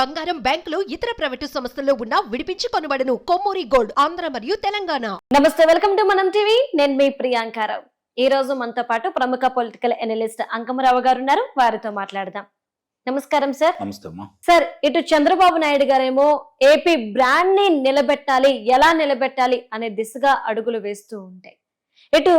బంగారం బ్యాంకులు ఇతర ప్రైవేటు సంస్థల్లో ఉన్న విడిపించి కొనబడను కొమ్మూరి గోల్డ్ ఆంధ్ర మరియు తెలంగాణ. నమస్తే వెల్కమ్ టు మనం టీవీ. నేను మీ ప్రియాంకారావు ఈ రోజు మనతో పాటు ప్రముఖ పొలిటికల్ ఎనలిస్ట్ అంకమరావు గారు ఉన్నారు. వారితో మాట్లాడదాం. నమస్కారం సార్. నమస్తే అమ్మా. సార్ ఇటు చంద్రబాబు నాయుడు గారేమో ఏపీ బ్రాండ్ని నిలబెట్టాలి ఎలా నిలబెట్టాలి అనే దిశగా అడుగులు వేస్తూ ఉంటాయి. ఇటు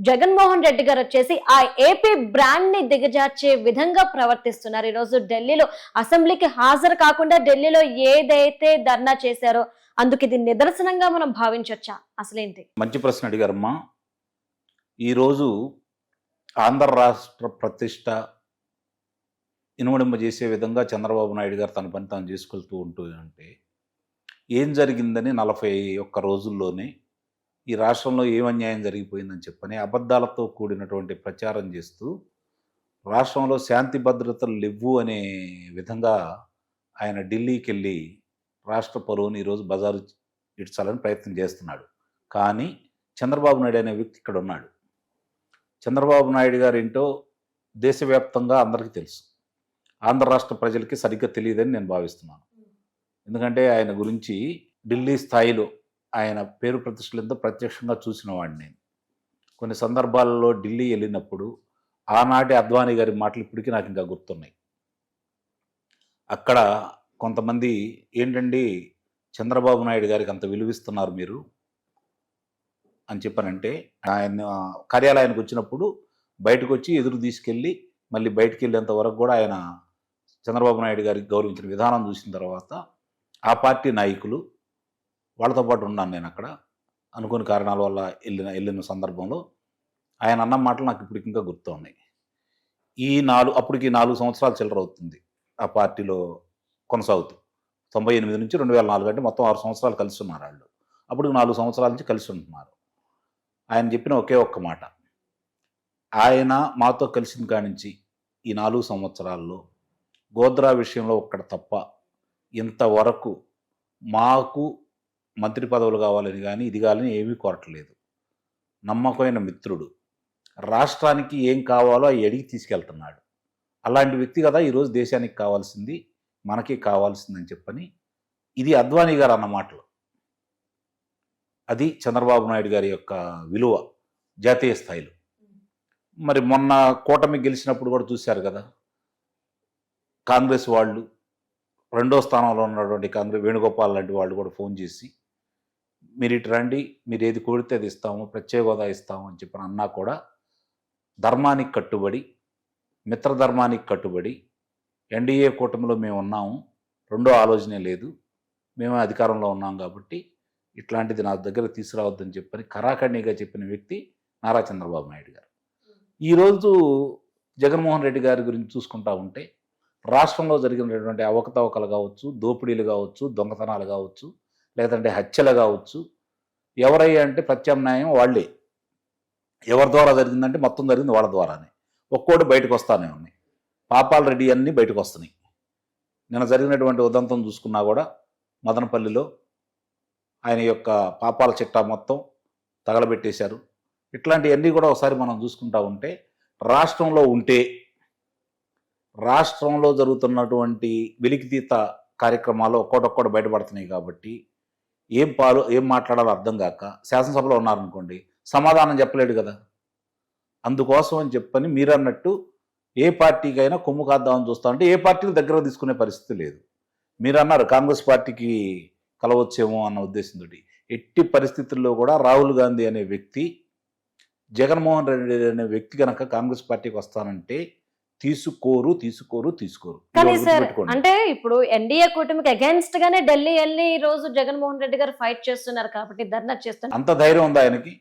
జగన్మోహన్ రెడ్డి గారు వచ్చేసి ఆ ఏపీ బ్రాండ్ని దిగజార్చే విధంగా ప్రవర్తిస్తున్నారు. ఈరోజు ఢిల్లీలో అసెంబ్లీకి హాజరు కాకుండా ఢిల్లీలో ఏదైతే ధర్నా చేశారో అందుకు ఇది నిదర్శనంగా మనం భావించవచ్చా అసలేంటి? మంచి ప్రశ్న అడిగారమ్మా. ఈరోజు ఆంధ్ర రాష్ట్ర ప్రతిష్ట ఇనుమడింప చేసే విధంగా చంద్రబాబు నాయుడు గారు తన పని తాను చేసుకెళ్తూ ఉంటూ అంటే ఏం జరిగిందని నలభై ఒక్క రోజుల్లోనే ఈ రాష్ట్రంలో ఏం అన్యాయం జరిగిపోయిందని చెప్పని అబద్ధాలతో కూడినటువంటి ప్రచారం చేస్తూ రాష్ట్రంలో శాంతి భద్రతలు లేవు అనే విధంగా ఆయన ఢిల్లీకి వెళ్ళి రాష్ట్ర పరువుని ఈరోజు బజారు ఇడ్చాలని ప్రయత్నం చేస్తున్నాడు. కానీ చంద్రబాబు నాయుడు అనే వ్యక్తి ఇక్కడ ఉన్నాడు. చంద్రబాబు నాయుడు గారు ఏంటో దేశవ్యాప్తంగా అందరికీ తెలుసు. ఆంధ్ర రాష్ట్ర ప్రజలకి సరిగ్గా తెలియదని నేను భావిస్తున్నాను. ఎందుకంటే ఆయన గురించి ఢిల్లీ స్థాయిలో ఆయన పేరు ప్రతిష్టలతో ప్రత్యక్షంగా చూసిన వాడిని నేను. కొన్ని సందర్భాలలో ఢిల్లీ వెళ్ళినప్పుడు ఆనాటి అద్వానీ గారి మాటలు ఇప్పటికీ నాకు ఇంకా గుర్తున్నాయి. అక్కడ కొంతమంది ఏంటండి చంద్రబాబు నాయుడు గారికి అంత విలువిస్తున్నారు మీరు? అని చెప్పానంటే ఆయన కార్యాలయానికి వచ్చినప్పుడు బయటకు వచ్చి ఎదురు తీసుకెళ్ళి మళ్ళీ బయటకు వెళ్ళేంత వరకు కూడా ఆయన చంద్రబాబు నాయుడు గారికి గౌరవించిన విధానం చూసిన తర్వాత ఆ పార్టీ నాయకులు వాళ్ళతో పాటు ఉన్నాను నేను అక్కడ. అనుకోని కారణాల వల్ల వెళ్ళిన వెళ్ళిన సందర్భంలో ఆయన అన్న మాటలు నాకు ఇప్పటికి ఇంకా గుర్తు ఉన్నాయి. ఈ నాలుగు అప్పటికి నాలుగు సంవత్సరాలు చిల్లర అవుతుంది ఆ పార్టీలో కొనసాగుతూ. తొంభై ఎనిమిది నుంచి రెండు వేల నాలుగు అంటే మొత్తం ఆరు సంవత్సరాలు కలిసి ఉన్నారు వాళ్ళు. అప్పటికి నాలుగు సంవత్సరాల నుంచి కలిసి ఉంటున్నారు. ఆయన చెప్పిన ఒకే ఒక్క మాట. ఆయన మాతో కలిసిన కానించి ఈ నాలుగు సంవత్సరాల్లో గోద్రా విషయంలో ఒక్కడ తప్ప ఇంతవరకు మాకు మంత్రి పదవులు కావాలని కానీ ఇది కావాలని ఏమీ కోరట్లేదు. నమ్మకమైన మిత్రుడు. రాష్ట్రానికి ఏం కావాలో అవి అడిగి తీసుకెళ్తున్నాడు. అలాంటి వ్యక్తి కదా ఈరోజు దేశానికి కావాల్సింది మనకి కావాల్సిందని చెప్పని ఇది అద్వానీ గారు అన్న మాటలు. అది చంద్రబాబు నాయుడు గారి యొక్క విలువ జాతీయ స్థాయిలో. మరి మొన్న కూటమి గెలిచినప్పుడు కూడా చూశారు కదా కాంగ్రెస్ వాళ్ళు రెండో స్థానంలో ఉన్నటువంటి కాంగ్రెస్ వేణుగోపాల్ లాంటి వాళ్ళు కూడా ఫోన్ చేసి మీరు ఇటు రండి మీరు ఏది కోరితే అది ఇస్తాము ప్రత్యేక హోదా ఇస్తాము అని చెప్పిన అన్నా కూడా ధర్మానికి కట్టుబడి మిత్రధర్మానికి కట్టుబడి ఎన్డీఏ కూటమిలో మేము ఉన్నాము రెండో ఆలోచనే లేదు మేము అధికారంలో ఉన్నాం కాబట్టి ఇట్లాంటిది నా దగ్గర తీసుకురావద్దని చెప్పని కరాఖండిగా చెప్పిన వ్యక్తి నారా చంద్రబాబు నాయుడు గారు. ఈరోజు జగన్మోహన్ రెడ్డి గారి గురించి చూసుకుంటా ఉంటే రాష్ట్రంలో జరిగినటువంటి అవకతవకలు కావచ్చు దోపిడీలు కావచ్చు దొంగతనాలు కావచ్చు లేదంటే హత్యలు కావచ్చు. ఎవరయ్యా అంటే ప్రత్యామ్నాయం వాళ్ళే. ఎవరి ద్వారా జరిగిందంటే మొత్తం జరిగింది వాళ్ళ ద్వారానే. ఒక్కోటి బయటకు వస్తానే ఉన్నాయి. పాపాల రెడ్డి అన్నీ బయటకు వస్తున్నాయి. నిన్న జరిగినటువంటి ఉదంతం చూసుకున్నా కూడా మదనపల్లిలో ఆయన యొక్క పాపాల చిట్టా మొత్తం తగలబెట్టేశారు. ఇట్లాంటివన్నీ కూడా ఒకసారి మనం చూసుకుంటా ఉంటే రాష్ట్రంలో ఉంటే రాష్ట్రంలో జరుగుతున్నటువంటి వెలికితీత కార్యక్రమాలు ఒక్కోటొక్కటి బయటపడుతున్నాయి కాబట్టి ఏం పాలు ఏం మాట్లాడాలో అర్థం కాక శాసనసభలో ఉన్నారనుకోండి సమాధానం చెప్పలేడు కదా. అందుకోసం అని చెప్పని మీరు అన్నట్టు ఏ పార్టీకైనా కొమ్ము కాద్దామని చూస్తా అంటే ఏ పార్టీని దగ్గర తీసుకునే పరిస్థితి లేదు. మీరు అన్నారు కాంగ్రెస్ పార్టీకి కలవచ్చేమో అన్న ఉద్దేశంతో ఎట్టి పరిస్థితుల్లో కూడా రాహుల్ గాంధీ అనే వ్యక్తి జగన్మోహన్ రెడ్డి అనే వ్యక్తి కనుక కాంగ్రెస్ పార్టీకి వస్తానంటే తీసుకోరు తీసుకోరు తీసుకోరు. కానీ సార్. అంటే ఇప్పుడు ఎన్డీఏ కూటమికి అగేన్స్ట్ గానే ఢిల్లీ వెళ్ళి ఈ రోజు జగన్మోహన్ రెడ్డి గారు ఫైట్ చేస్తున్నారు కాబట్టి ధర్నా చేస్తున్నారు. అంత ధైర్యం ఉందా ఆయనకి?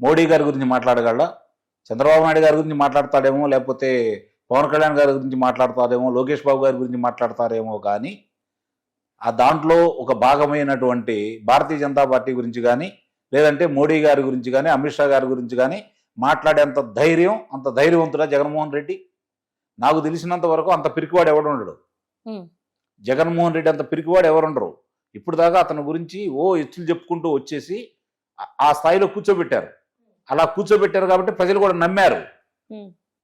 మోడీ గారి గురించి మాట్లాడగలడా? చంద్రబాబు నాయుడు గారి గురించి మాట్లాడతాడేమో లేకపోతే పవన్ కళ్యాణ్ గారి గురించి మాట్లాడతారేమో లోకేష్ బాబు గారి గురించి మాట్లాడతారేమో కానీ ఆ దాంట్లో ఒక భాగమైనటువంటి భారతీయ జనతా పార్టీ గురించి కానీ లేదంటే మోడీ గారి గురించి కానీ అమిత్ షా గారి గురించి కానీ మాట్లాడేంత ధైర్యం అంత ధైర్యవంతుడా జగన్మోహన్ రెడ్డి? నాకు తెలిసినంత వరకు అంత పిరికివాడు ఎవడు ఉండడు. జగన్మోహన్ రెడ్డి అంత పిరికివాడు ఎవరుండరు ఇప్పుడు దాకా అతని గురించి ఓ ఎచ్చులు చెప్పుకుంటూ వచ్చేసి ఆ- స్థాయిలో కూర్చోబెట్టారు. అలా కూర్చోబెట్టారు కాబట్టి ప్రజలు కూడా నమ్మారు.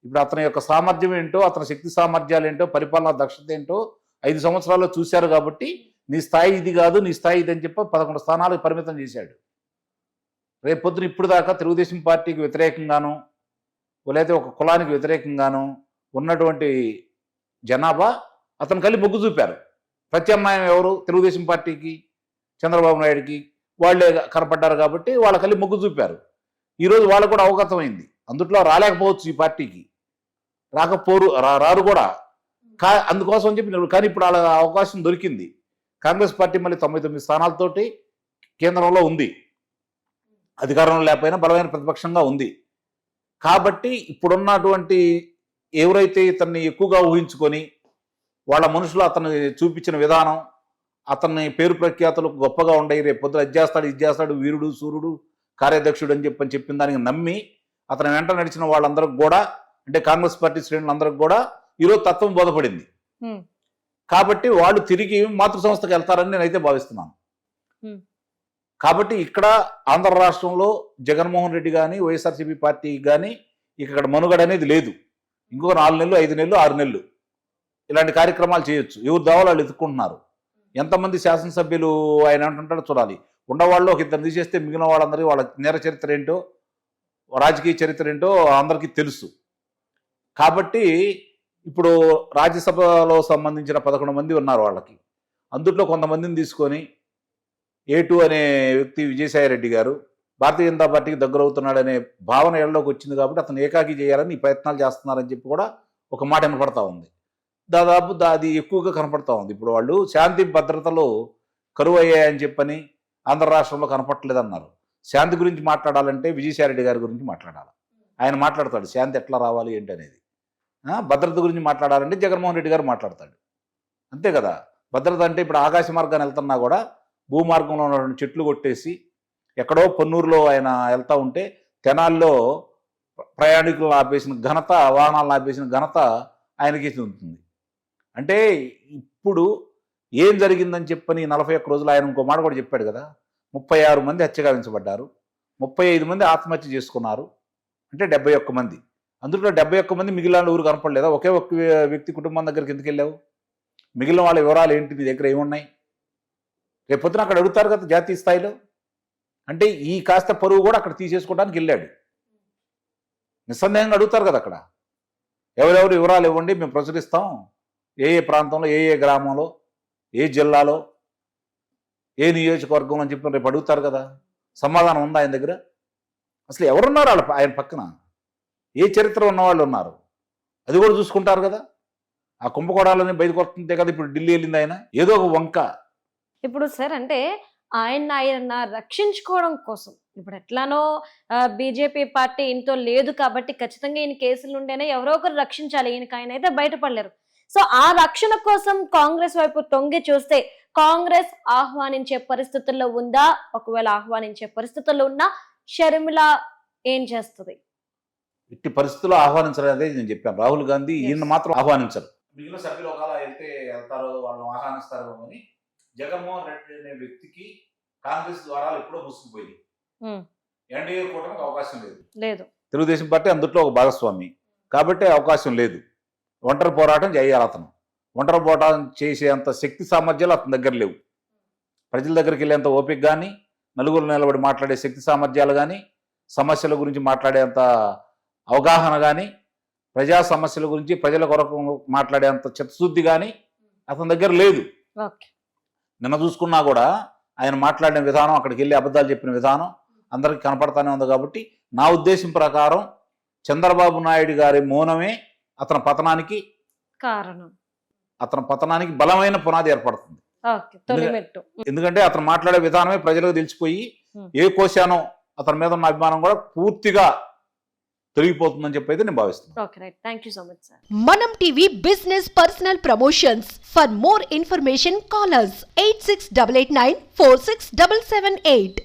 ఇప్పుడు అతని యొక్క సామర్థ్యం ఏంటో అతని శక్తి సామర్థ్యాలు ఏంటో పరిపాలనా దక్షత ఏంటో ఐదు సంవత్సరాల్లో చూశారు కాబట్టి నీ స్థాయి ఇది కాదు నీ స్థాయి ఇది అని చెప్పి పదకొండు స్థానాలకు పరిమితం చేశాడు. రేపు పొద్దున ఇప్పుడు దాకా తెలుగుదేశం పార్టీకి వ్యతిరేకంగాను లేకపోతే ఒక కులానికి వ్యతిరేకంగాను ఉన్నటువంటి జనాభా అతను కలిపి మొగ్గు చూపారు. ప్రత్యామ్నాయం ఎవరు? తెలుగుదేశం పార్టీకి చంద్రబాబు నాయుడికి వాళ్ళే కనపడ్డారు కాబట్టి వాళ్ళ కలిపి మొగ్గు చూపారు. ఈరోజు వాళ్ళకు కూడా అవగతమైంది అందుట్లో రాలేకపోవచ్చు ఈ పార్టీకి. రాకపోరు రా- రారు కూడా. కా అందుకోసం అని చెప్పి కానీ ఇప్పుడు వాళ్ళ అవకాశం దొరికింది. కాంగ్రెస్ పార్టీ మళ్ళీ తొంభై తొమ్మిది స్థానాలతోటి కేంద్రంలో ఉంది. అధికారంలో లేకపోయినా బలమైన ప్రతిపక్షంగా ఉంది. కాబట్టి ఇప్పుడున్నటువంటి ఎవరైతే ఇతన్ని ఎక్కువగా ఊహించుకొని వాళ్ళ మనుషులు అతను చూపించిన విధానం అతన్ని పేరు ప్రఖ్యాతులు గొప్పగా ఉండయి రేపు పొద్దున అది చేస్తాడు ఇది చేస్తాడు వీరుడు సూర్యుడు కార్యాధ్యక్షుడు అని చెప్పని చెప్పిన దానికి నమ్మి అతని వెంట నడిచిన వాళ్ళందరికి కూడా అంటే కాంగ్రెస్ పార్టీ శ్రేణులందరికి కూడా ఈరోజు తత్వం బోధపడింది. కాబట్టి వాళ్ళు తిరిగి మాతృ సంస్థకు వెళ్తారని నేనైతే భావిస్తున్నాను. కాబట్టి ఇక్కడ ఆంధ్ర రాష్ట్రంలో జగన్మోహన్ రెడ్డి కానీ వైఎస్ఆర్సీపీ పార్టీ కానీ ఇక్కడ మనుగడ అనేది లేదు ఇంకో నాలుగు నెలలు ఐదు నెలలు ఆరు నెలలు. ఇలాంటి కార్యక్రమాలు చేయొచ్చు. ఎవరు దావాలో వాళ్ళు ఎదుర్కొంటున్నారు? ఎంతమంది శాసనసభ్యులు ఆయన అంటుంటాడో చూడాలి. ఉండవాళ్ళు ఒక ఇద్దరు తీసేస్తే మిగిలిన వాళ్ళందరికీ వాళ్ళ నేర చరిత్ర ఏంటో రాజకీయ చరిత్ర ఏంటో అందరికీ తెలుసు. కాబట్టి ఇప్పుడు రాజ్యసభలో సంబంధించిన పదకొండు మంది ఉన్నారు వాళ్ళకి. అందుట్లో కొంతమందిని తీసుకొని ఏటు అనే వ్యక్తి విజయసాయి రెడ్డి గారు భారతీయ జనతా పార్టీకి దగ్గరవుతున్నాడనే భావన ఏళ్ళలోకి వచ్చింది కాబట్టి అతను ఏకాకి చేయాలని ఈ ప్రయత్నాలు చేస్తున్నారని చెప్పి కూడా ఒక మాట వినపడతా ఉంది. దాదాపు అది ఎక్కువగా కనపడతా ఉంది. ఇప్పుడు వాళ్ళు శాంతి భద్రతలో కరువు అయ్యాయని చెప్పని ఆంధ్ర రాష్ట్రంలో కనపట్టలేదన్నారు శాంతి గురించి మాట్లాడాలంటే విజయసాయిరెడ్డి గారి గురించి మాట్లాడాలి. ఆయన మాట్లాడతాడు శాంతి ఎట్లా రావాలి ఏంటి అనేది. భద్రత గురించి మాట్లాడాలంటే జగన్మోహన్ రెడ్డి గారు మాట్లాడతాడు. అంతే కదా? భద్రత అంటే ఇప్పుడు ఆకాశ మార్గాన్ని వెళ్తున్నా కూడా భూమార్గంలో ఉన్నటువంటి చెట్లు కొట్టేసి ఎక్కడో పొన్నూరులో ఆయన వెళ్తా ఉంటే తెనాల్లో ప్రయాణికులను ఆపేసిన ఘనత వాహనాలను ఆపేసిన ఘనత ఆయనకి ఉంటుంది అంటే ఇప్పుడు ఏం జరిగిందని చెప్పని నలభై ఒక్క రోజులు ఆయన ఇంకో మాట కూడా చెప్పాడు కదా ముప్పై ఆరు మంది హత్యగావించబడ్డారు ముప్పై ఐదు మంది ఆత్మహత్య చేసుకున్నారు అంటే డెబ్బై ఒక్క మంది. అందులో డెబ్బై ఒక్క మంది మిగిలిన ఊరు కనపడలేదా? ఒకే ఒక్క వ్యక్తి కుటుంబం దగ్గరికి ఎందుకు వెళ్ళావు? మిగిలిన వాళ్ళ వివరాలు ఏంటి? నీ దగ్గర ఏమున్నాయి? రేపొద్దున అక్కడ అడుగుతారు కదా జాతీయ స్థాయిలో? అంటే ఈ కాస్త పరువు కూడా అక్కడ తీసేసుకోవడానికి వెళ్ళాడు. నిస్సందేహంగా అడుగుతారు కదా అక్కడ. ఎవరెవరు వివరాలు ఇవ్వండి మేము ప్రచురిస్తాం. ఏ ఏ ప్రాంతంలో ఏ ఏ గ్రామంలో ఏ జిల్లాలో ఏ నియోజకవర్గం అని చెప్పి రేపు అడుగుతారు కదా. సమాధానం ఉందా ఆయన దగ్గర? అసలు ఎవరున్నారు వాళ్ళ ఆయన పక్కన? ఏ చరిత్ర ఉన్నవాళ్ళు ఉన్నారు? అది కూడా చూసుకుంటారు కదా. ఆ కుంభకోణాలని బయటకు వస్తుంటే కదా ఇప్పుడు ఢిల్లీ వెళ్ళింది ఆయన. ఏదో ఒక వంక. ఇప్పుడు సార్ అంటే ఆయన ఆయన రక్షించుకోవడం కోసం. ఇప్పుడు ఎట్లానో బీజేపీ పార్టీ ఇంట్లో లేదు కాబట్టి ఖచ్చితంగా ఈయన కేసుల నుండేనే ఎవరో ఒకరు రక్షించాలి. ఈయనకి ఆయన అయితే బయటపడలేరు. సో ఆ రక్షణ కోసం కాంగ్రెస్ వైపు తొంగి చూస్తే కాంగ్రెస్ ఆహ్వానించే పరిస్థితుల్లో ఉందా? ఒకవేళ ఆహ్వానించే పరిస్థితుల్లో ఉన్నా షర్మిల ఏం చేస్తుంది? ఇట్టి పరిస్థితుల్లో ఆహ్వానించడం అనేది నేను చెప్పాను. రాహుల్ గాంధీ. ఈయన మాత్రం ఆహ్వానించరు. మిగిలిన సభ్యులు ఒకవేళ వెళ్తే వెళ్తారో వాళ్ళని ఆహ్వానిస్తారో అని జగన్మోహన్ రెడ్డి అనే వ్యక్తికి కాంగ్రెస్ ద్వారా ఎప్పుడో మూసుకుపోయింది. ఎన్డీఏ కూటమికి అవకాశం లేదు. లేదు. తెలుగుదేశం పార్టీ అందుట్లో ఒక భాగస్వామి. కాబట్టి అవకాశం లేదు. ఒంటరి పోరాటం చేయాలి అతను. ఒంటరి పోరాటం చేసేంత శక్తి సామర్థ్యాలు అతని దగ్గర లేవు. ప్రజల దగ్గరికి వెళ్ళేంత ఓపిక కానీ నలుగురు నిలబడి మాట్లాడే శక్తి సామర్థ్యాలు కానీ సమస్యల గురించి మాట్లాడేంత అవగాహన కానీ ప్రజా సమస్యల గురించి ప్రజల కొరకు మాట్లాడేంత చిత్తశుద్ధి కానీ అతని దగ్గర లేదు. నిన్న చూసుకున్నా కూడా ఆయన మాట్లాడిన విధానం అక్కడికి వెళ్ళి అబద్ధాలు చెప్పిన విధానం అందరికి కనపడతానే ఉంది కాబట్టి నా ఉద్దేశం ప్రకారం చంద్రబాబు నాయుడు గారి మౌనమే అతని పతనానికి కారణం. అతని పతనానికి బలమైన పునాది ఏర్పడుతుంది. ఎందుకంటే అతను మాట్లాడే విధానమే ప్రజలకు తెలిసిపోయి. ఏ కోశానో అతని మీద ఉన్న అభిమానం కూడా పూర్తిగా తొలగిపోతుందని చెప్పి అయితే నేను భావిస్తున్నాను. Okay right thank you so much sir మనం TV business personal promotions for more information callers eight six double eight nine four six double seven eight